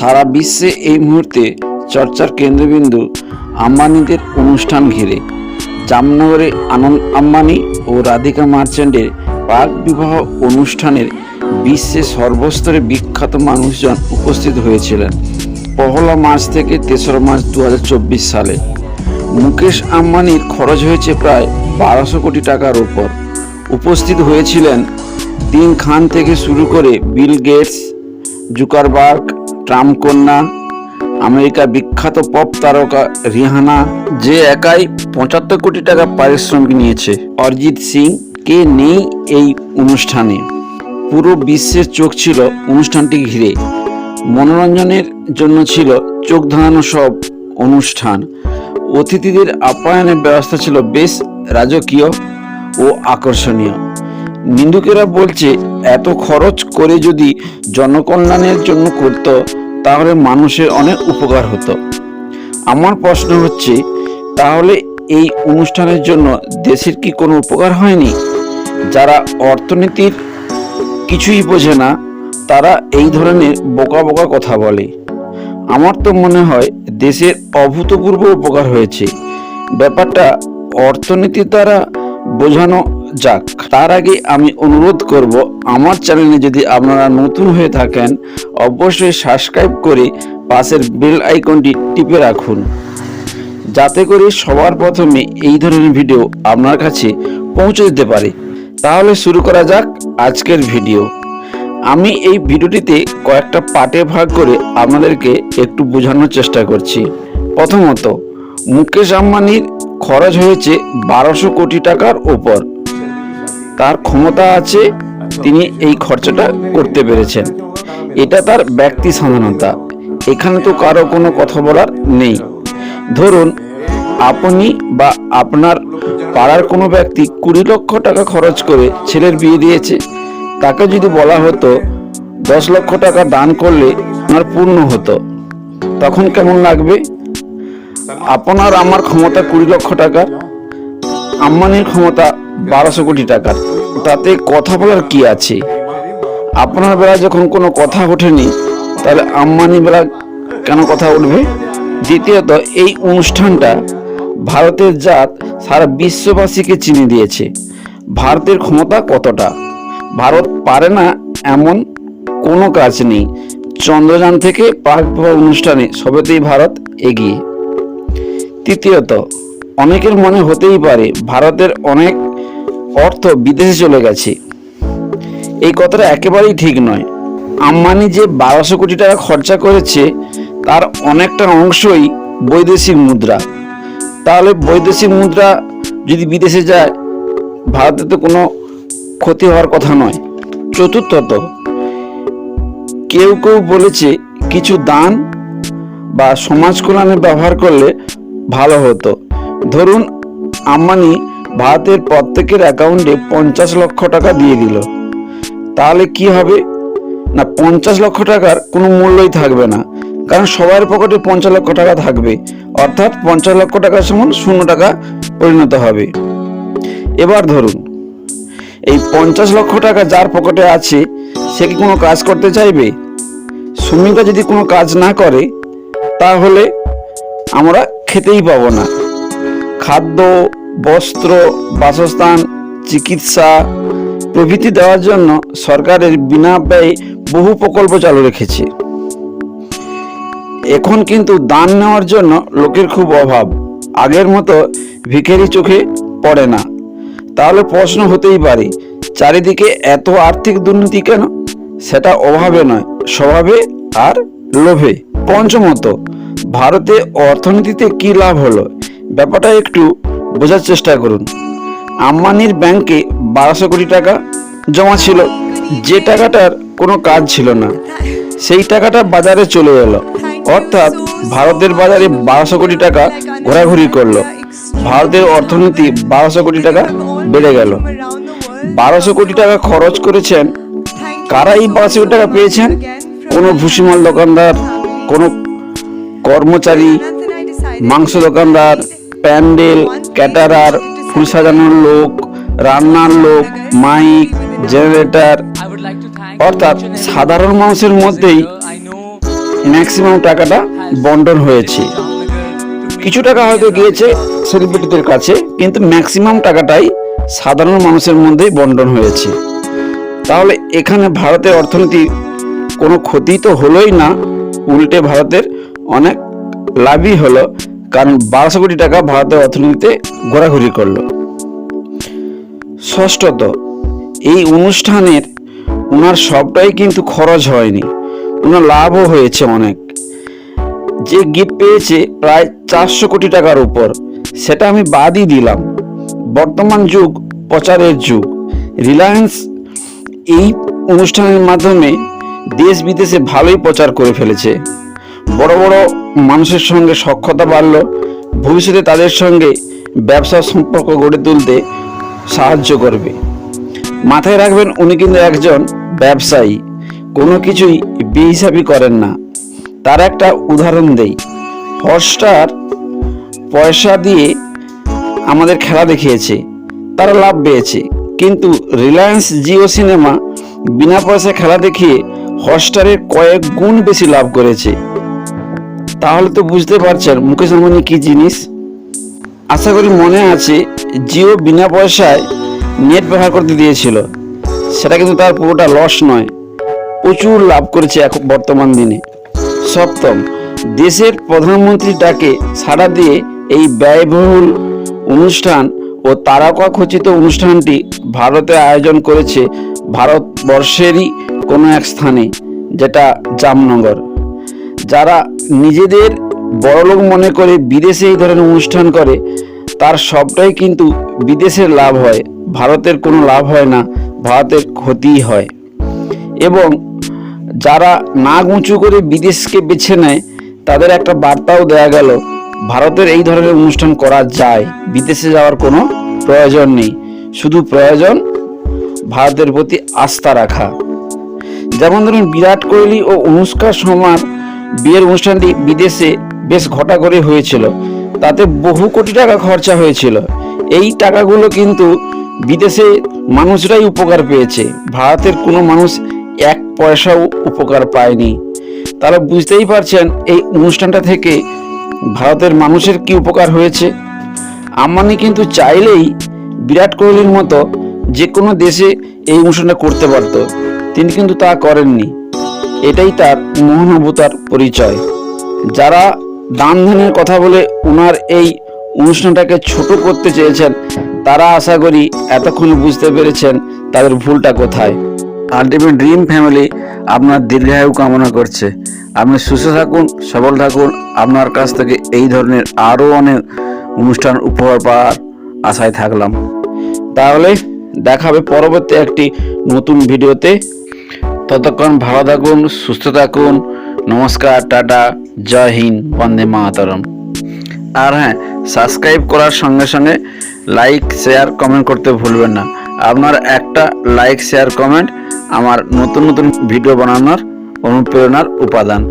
সারা বিশ্বে এই মুহূর্তে চর্চার কেন্দ্রবিন্দু আম্বানিদের অনুষ্ঠান ঘিরে। জামনগরে আনন্দ আম্বানি ও রাধিকা মার্চেন্টের পাক বিবাহ অনুষ্ঠানের বিশ্বে সর্বস্তরে বিখ্যাত মানুষজন উপস্থিত হয়েছিলেন। পহলা মার্চ থেকে তেসরা মার্চ দু হাজার চব্বিশ সালে। মুকেশ আম্বানির খরচ হয়েছে প্রায় বারোশো কোটি টাকার ওপর উপস্থিত হয়েছিলেন তিন খান থেকে শুরু করে বিল গেটস, জুকারবার্গ ট্রাম্প কন্যা আমেরিকার বিখ্যাত পপ তারকা রিহানা, যে একাই পঁচাত্তর কোটি টাকা পারিশ্রমিক নিয়েছে। অরিজিৎ সিং কে নেই এই অনুষ্ঠানে? পুরো বিশ্বের চোখ ছিল অনুষ্ঠানটি ঘিরে। মনোরঞ্জনের জন্য ছিল চোখ ধাঁধানো সব অনুষ্ঠান। অতিথিদের আপ্যায়নের ব্যবস্থা ছিল বেশ রাজকীয় ও আকর্ষণীয়। নিন্দুকেরা বলছে, এত খরচ করে যদি জনকল্যাণের জন্য করত তাহলে মানুষের অনেক উপকার হতো। আমার প্রশ্ন হচ্ছে, তাহলে এই অনুষ্ঠানের জন্য দেশের কি কোনো উপকার হয়নি? যারা অর্থনীতির কিছুই বোঝে না, তারা এই ধরনের বোকা বোকা কথা বলে। আমার তো মনে হয়, দেশের অভূতপূর্ব উপকার হয়েছে। ব্যাপারটা অর্থনীতির দ্বারা বোঝানো যাক। তার আগে আমি অনুরোধ করব, আমার চ্যানেলে যদি আপনারা নতুন হয়ে থাকেন, অবশ্যই সাবস্ক্রাইব করে পাশের বেল আইকনটি টিপে রাখুন। যাতে করে সবার প্রথমে এই ধরনের ভিডিও আপনার কাছে পৌঁছে দিতে পারে। তাহলে শুরু করা যাক আজকের ভিডিও। আমি এই ভিডিওটিতে কয়েকটা পার্টে ভাগ করে আপনাদেরকে একটু বোঝানোর চেষ্টা করছি। প্রথমত, মুকেশ আম্বানির খরচ হয়েছে বারোশো কোটি টাকার ওপর তার ক্ষমতা আছে, তিনি এই খরচাটা করতে পেরেছেন। এটা তার ব্যক্তি স্বাধীনতা এখানে তো কারও কোনো কথা বলার নেই। ধরুন, আপনি বা আপনার পাড়ার কোনো ব্যক্তি কুড়ি লক্ষ টাকা খরচ করে ছেলের বিয়ে দিয়েছে। তাকে যদি বলা হতো, দশ লক্ষ টাকা দান করলে আপনার পূর্ণ হতো। তখন কেমন লাগবে? আপনার আমার ক্ষমতা কুড়ি লক্ষ টাকা আম্বানির ক্ষমতা বারোশো কোটি টাকার তাতে কথা বলার কি আছে? আপনার বেলা যখন কোনো কথা ওঠেনি, তাহলে আম্বানি বেলা কেন কথা উঠবে দ্বিতীয়ত, এই অনুষ্ঠানটা ভারতের জাত সারা বিশ্ববাসীকে চিনে দিয়েছে। ভারতের ক্ষমতা কতটা? ভারত পারে না এমন কোনো কাজ নেই। চন্দ্রযান থেকে পাক অনুষ্ঠানে সবেতেই ভারত এগিয়ে। তৃতীয়ত, অনেকের মনে হতেই পারে ভারতের অনেক অর্থ বিদেশে চলে গেছে। এই কথাটা একেবারেই ঠিক নয়। আম্বানি যে বারোশো কোটি টাকা খরচা করেছে, তার অনেকটা অংশই বৈদেশিক মুদ্রা। তাহলে বৈদেশিক মুদ্রা যদি বিদেশে যায়, ভারতে তো কোনো ক্ষতি হওয়ার কথা নয়। চতুর্থত, কেউ কেউ বলেছে কিছু দান বা সমাজ কল্যাণে ব্যবহার করলে ভালো হতো। ধরুন আম্বানি ভারতের প্রত্যেকের অ্যাকাউন্টে পঞ্চাশ লক্ষ টাকা দিয়ে দিল। তাহলে কি হবে? না, পঞ্চাশ লক্ষ টাকার কোনো মূল্যই থাকবে না। কারণ সবার পকেটে পঞ্চাশ লক্ষ টাকা থাকবে। অর্থাৎ পঞ্চাশ লক্ষ টাকার সমান শূন্য টাকা পরিণত হবে। এবার ধরুন, এই পঞ্চাশ লক্ষ টাকা যার পকেটে আছে, সে কি কোনো কাজ করতে চাইবে? শ্রমিকরা যদি কোনো কাজ না করে, তাহলে আমরা খেতেই পাবো না। খাদ্য, বস্ত্র, বাসস্থান, চিকিৎসা প্রভৃতি দেওয়ার জন্য সরকারের বিনা ব্যয়ে বহু প্রকল্প চালু রেখেছে। এখন কিন্তু দান নেওয়ার জন্য লোকের খুব অভাব। আগের মতো ভিখারি চোখে পড়ে না। তাহলে প্রশ্ন হতেই পারে, চারিদিকে এত আর্থিক দুর্নীতি কেন? সেটা অভাবে নয়, স্বভাবে আর লোভে। পঞ্চমত ভারতে অর্থনীতিতে কি লাভ হলো? ব্যাপারটা একটু বোঝার চেষ্টা করুন। আম্বানির ব্যাংকে বারোশো কোটি টাকা জমা ছিল। যে টাকাটার কোনো কাজ ছিল না। সেই টাকাটা বাজারে চলে এলো। অর্থাৎ ভারতের বাজারে বারোশো কোটি টাকা ঘোরাঘুরি করল। ভারতের অর্থনীতি বারোশো কোটি টাকা বেড়ে গেল। বারোশো কোটি টাকা খরচ করেছেন। কারা এই বারোশো কোটি টাকা পেয়েছেন? কোনো ভুসিমাল দোকানদার, কোনো কর্মচারী, মাংস দোকানদার, প্যান্ডেল, ক্যাটারার, ফুল সাজানোর লোক, রান্নার লোক, মাইক, জেনারেটর। অর্থাৎ সাধারণ মানুষের মধ্যেই ম্যাক্সিমাম টাকাটা বন্টন হয়েছে। কিছু টাকা হয়তো গিয়েছে সেলিব্রিটিদের কাছে, কিন্তু ম্যাক্সিমাম টাকাটাই সাধারণ মানুষের মধ্যেই বন্টন হয়েছে। তাহলে এখানে ভারতের অর্থনীতি কোনো ক্ষতি তো হলোই না, উল্টে ভারতের অনেক লাভই হলো, কারণ বারোশো কোটি টাকা ভারতের অর্থনীতিতে ঘোরাঘুরি করল। ষষ্ঠত, এই অনুষ্ঠানের ওনার সবটাই কিন্তু খরচ হয়নি ওনার লাভও হয়েছে অনেক। যে গিফট পেয়েছে প্রায় চারশো কোটি টাকার উপর, সেটা আমি বাদই দিলাম। বর্তমান যুগ, প্রচারের যুগ। রিলায়েন্স এই অনুষ্ঠানের মাধ্যমে দেশ বিদেশে ভালোই প্রচার করে ফেলেছে। বড় বড় মানুষের সঙ্গে সক্ষতা বাড়ল, ভবিষ্যতে তাদের সঙ্গে ব্যবসা সম্পর্ক গড়ে তুলতে সাহায্য করবে। মাথায় রাখবেন, উনি কিন্তু একজন ব্যবসায়ী, কোনো কিছুই বেহিসাবি করেন না। তার একটা উদাহরণ দেই, হটস্টার পয়সা দিয়ে আমাদের খেলা দেখিয়েছে, তারা লাভ পেয়েছে। কিন্তু রিলায়েন্স জিও সিনেমা বিনা পয়সায় খেলা দেখিয়ে হটস্টারের কয়েক গুণ বেশি লাভ করেছে। তাহলে তো বুঝতে পারছেন মুকেশ আম্বানি কি জিনিস? আশা করি মনে আছে, জিও বিনা পয়সায় নেট ব্যবহার করতে দিয়েছিল। সেটা কিন্তু তার পুরোটা লস নয়। প্রচুর লাভ করেছে এখন বর্তমান দিনে। সপ্তম, দেশের প্রধানমন্ত্রী ডাকে সাড়া দিয়ে এই ব্যয়বহুল অনুষ্ঠান ও তারকা খচিত অনুষ্ঠানটি ভারতে আয়োজন করেছে ভারতবর্ষেরই কোনো এক স্থানে, যেটা জামনগর। যারা নিজেদের বড়লোক মনে করে বিদেশে এই ধরনের অনুষ্ঠান করে, তার সবটাই কিন্তু বিদেশের লাভ হয়, ভারতের কোনো লাভ হয় না, ভারতের ক্ষতিই হয়। এবং যারা নাক উঁচু করে বিদেশকে বেছে নেয়, তাদের একটা বার্তাও দেয়া গেল, ভারতের এই ধরনের অনুষ্ঠান করা যায়, বিদেশে যাওয়ার কোনো প্রয়োজন নেই, শুধু প্রয়োজন ভারতের প্রতি আস্থা রাখা। যেমন ধরুন, বিরাট কোহলি ও অনুষ্কা শর্মার বিয়ের অনুষ্ঠানটি বিদেশে বেশ ঘটা করে হয়েছিল। তাতে বহু কোটি টাকা খরচা হয়েছিল। এই টাকাগুলো কিন্তু বিদেশে মানুষরাই উপকার পেয়েছে। ভারতের কোনো মানুষ এক পয়সাও উপকার পায়নি। তারা বুঝতেই পারছেন এই অনুষ্ঠানটা থেকে ভারতের মানুষের কি উপকার হয়েছে। আম্বানি কিন্তু চাইলেই বিরাট কোহলির মতো যে কোনো দেশে এই অনুষ্ঠানটা করতে পারত। তিনি কিন্তু তা করেননি। এটাই তার মহানুভূতার পরিচয়। যারা দান ধ্যানের কথা বলে ওনার এই অনুষ্ঠানটাকে ছোট করতে চেয়েছেন তারা আশা করি এতক্ষণ বুঝতে পেরেছেন তাদের ভুলটা কোথায়। আলটিমেট ড্রিম ফ্যামিলি আপনার দীর্ঘায়ু কামনা করছে। আপনি সুস্থ থাকুন সবল থাকুন। আপনার কাছ থেকে এই ধরনের আরও অনেক অনুষ্ঠান উপহার পাওয়ার আশায় থাকলাম। তাহলে দেখাবে পরবর্তী একটি নতুন ভিডিওতে। ততক্ষণ ভালো থাকুন, সুস্থ থাকুন। নমস্কার, টাটা, জয় হিন্দ, বন্দে মাতরম। আর হ্যাঁ সাবস্ক্রাইব করার সঙ্গে সঙ্গে লাইক শেয়ার কমেন্ট করতে ভুলবেন না। আপনার একটা লাইক শেয়ার কমেন্ট আমার নতুন নতুন ভিডিও বানানোর অনুপ্রেরণার উপাদান।